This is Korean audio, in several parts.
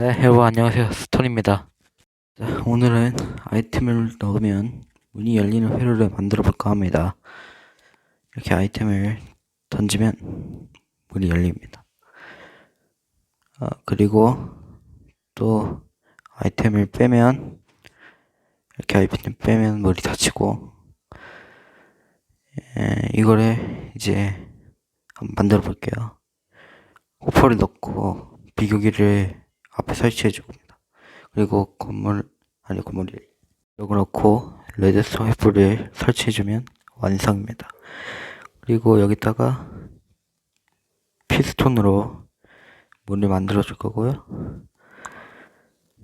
네, 여러분 안녕하세요. 스톤입니다. 자, 오늘은 아이템을 넣으면 문이 열리는 회로를 만들어 볼까 합니다. 이렇게 아이템을 던지면 문이 열립니다. 아, 그리고 또 아이템을 빼면 이렇게 아이템 빼면 문이 닫히고 에, 이거를 이제 한번 만들어 볼게요. 호퍼를 넣고 비교기를 앞에 설치해 줍니다. 그리고 건물 아니 건물이 이걸 넣고 레드스톤 횃불을 설치해 주면 완성입니다. 그리고 여기다가 피스톤으로 문을 만들어 줄 거고요.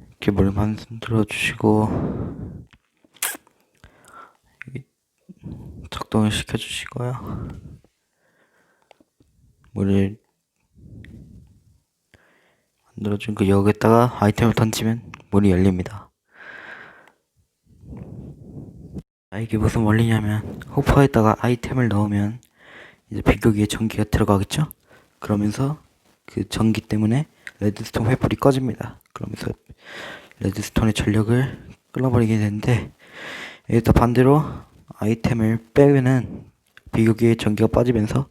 이렇게 문을 만들어 주시고 작동을 시켜 주시고요. 문을 만들어준 그 여기다가 아이템을 던지면 문이 열립니다. 아, 이게 무슨 원리냐면 호퍼에다가 아이템을 넣으면 이제 비교기에 전기가 들어가겠죠? 그러면서 그 전기 때문에 레드스톤 횃불이 꺼집니다. 그러면서 레드스톤의 전력을 끌어버리게 되는데 여기다 반대로 아이템을 빼면은 비교기에 전기가 빠지면서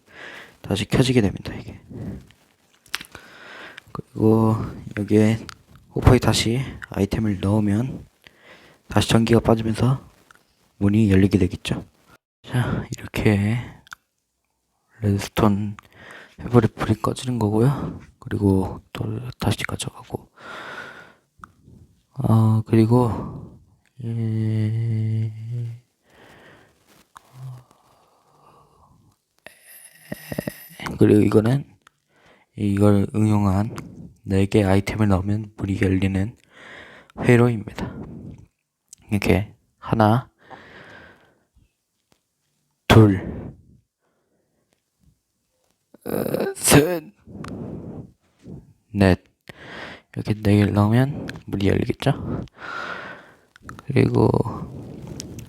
다시 켜지게 됩니다. 이게. 그리고 여기에 호퍼에 다시 아이템을 넣으면 다시 전기가 빠지면서 문이 열리게 되겠죠. 자, 이렇게 레드스톤 해버리 불이 꺼지는 거고요. 그리고 또 다시 가져가고, 아 그리고 예... 그리고 이거는 이걸 응용한 4개 아이템을 넣으면 문이 열리는 회로입니다. 이렇게 하나, 둘, 어, 셋, 넷 이렇게 4개를 넣으면 문이 열리겠죠? 그리고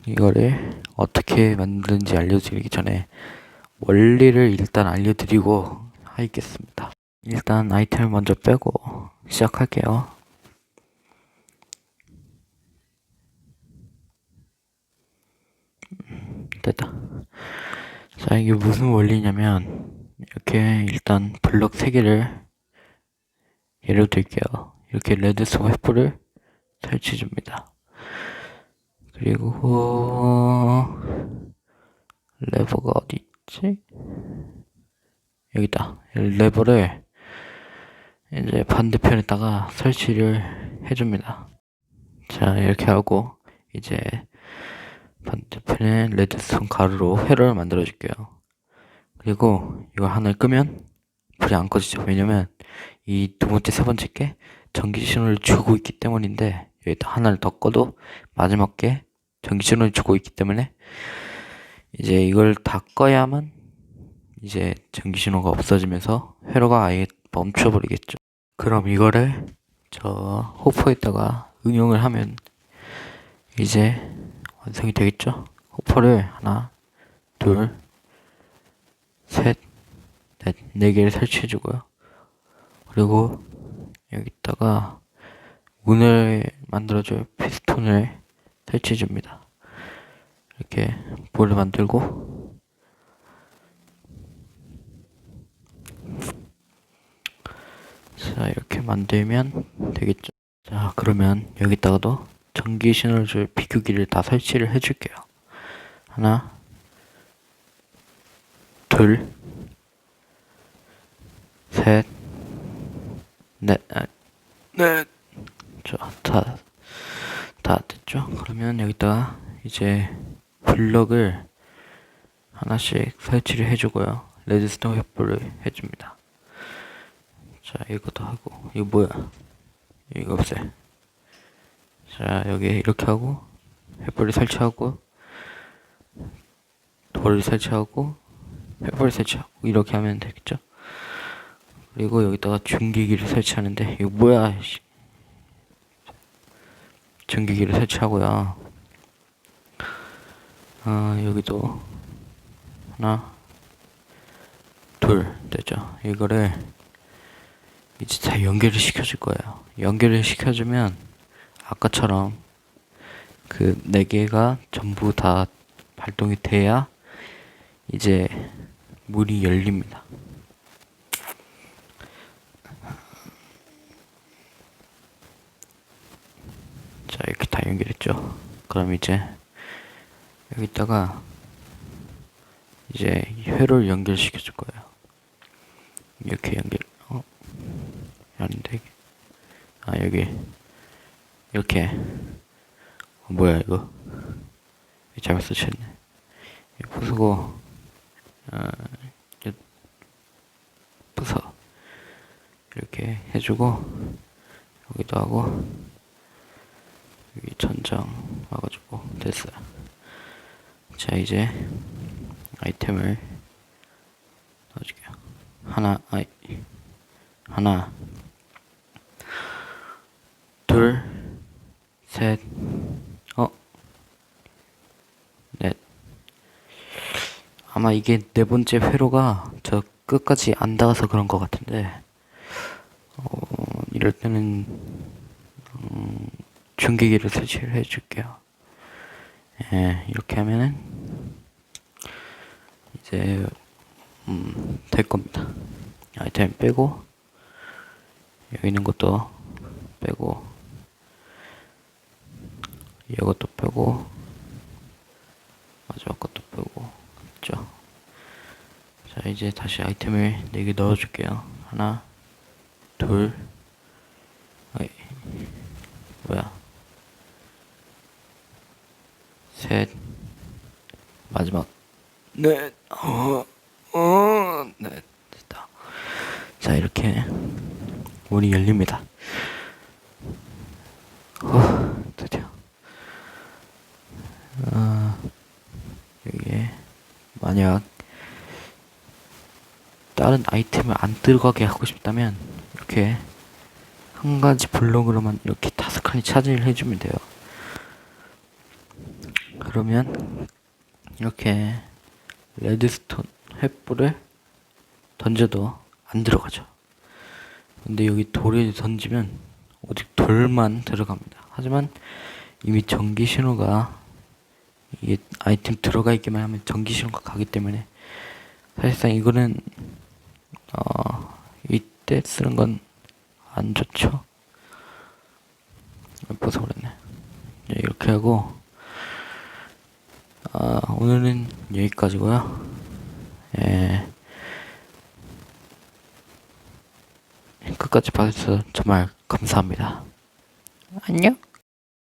이거를 어떻게 만드는지 알려드리기 전에 원리를 일단 알려드리고 하겠습니다. 일단 아이템을 먼저 빼고 시작할게요. 음, 됐다. 자, 이게 무슨 원리냐면, 이렇게 일단 블럭 3개를 예로 들게요. 이렇게 레드스톤 횃불을 설치해줍니다. 그리고, 레버가 어디 있지? 여기다. 레버를 이제 반대편에다가 설치를 해줍니다. 자, 이렇게 하고, 이제 반대편에 레드스톤 가루로 회로를 만들어 줄게요. 그리고 이거 하나를 끄면 불이 안 꺼지죠. 왜냐면 이 두 번째, 세 번째 게 전기 신호를 주고 있기 때문인데 여기다 하나를 더 꺼도 마지막 게 전기 신호를 주고 있기 때문에 이제 이걸 다 꺼야만 이제 전기 신호가 없어지면서 회로가 아예 멈춰버리겠죠. 그럼 이거를 저 호퍼에다가 응용을 하면 이제 완성이 되겠죠. 호퍼를 하나, 둘, 셋, 넷, 네 개를 설치해주고요. 그리고 여기다가 문을 만들어줄 피스톤을 설치해줍니다. 이렇게 볼을 만들고 자 이렇게 만들면 되겠죠 자 그러면 여기다가도 전기 신호를 줄 비교기를 다 설치를 해줄게요 하나 둘 셋, 넷, 아, 넷. 자, 다, 다 됐죠? 그러면 여기다가 이제 블럭을 하나씩 설치를 해주고요. 레드스톤 횃불을 해줍니다. 자, 이것도 하고, 이거 뭐야? 이거 없애. 자, 여기 이렇게 하고, 횃불을 설치하고, 돌을 설치하고, 횃불을 설치하고, 이렇게 하면 되겠죠? 그리고 여기다가 중기기를 설치하는데, 이거 뭐야? 씨. 전기기를 설치하고요. 아, 여기도 하나, 둘 되죠. 이거를 이제 다 연결을 시켜줄 거예요. 연결을 시켜주면 아까처럼 그 네 개가 전부 다 발동이 돼야 이제 문이 열립니다. 자 이렇게 다 연결했죠. 그럼 이제 여기다가 이제 회로를 연결시켜 줄 거예요. 이렇게 연결 어 이게. 아 여기. 이렇게. 어, 뭐야 이거? 잘못 이거 부수고 아 이거 부숴 이렇게 해주고 여기도 하고 여기 천장 와가지고 됐어요. 자 이제 아이템을 넣어줄게요. 하나 아이 하나 둘 셋, 어, 넷. 아마 이게 네 번째 회로가 저 끝까지 안 닿아서 그런 것 같은데, 어, 이럴 때는, 음, 중계기를 설치를 해줄게요. 예, 이렇게 하면은, 이제, 음, 될 겁니다. 아이템 빼고, 여기 있는 것도 빼고, 이것도 빼고 마지막 것도 빼고 있죠? 자 이제 다시 아이템을 4개 넣어줄게요. 하나 둘 어이 뭐야? 셋 마지막. 넷 어, 어, 넷 됐다. 자 이렇게 문이 열립니다 어, 드디어 아, 여기에 만약 다른 아이템을 안 들어가게 하고 싶다면 이렇게 한 가지 블록으로만 이렇게 다섯 칸이 차지를 해주면 돼요. 그러면 이렇게 레드스톤 횃불을 던져도 안 들어가죠. 근데 여기 돌을 던지면 오직 돌만 들어갑니다. 하지만 이미 전기 신호가 이게 아이템 들어가 있기만 하면 전기 신호가 가기 때문에 사실상 이거는 어 이때 쓰는 건 안 좋죠. 벗어버렸네. 네, 이렇게 하고 아 오늘은 여기까지고요. 예. 끝까지 봐주셔서 정말 감사합니다. 안녕.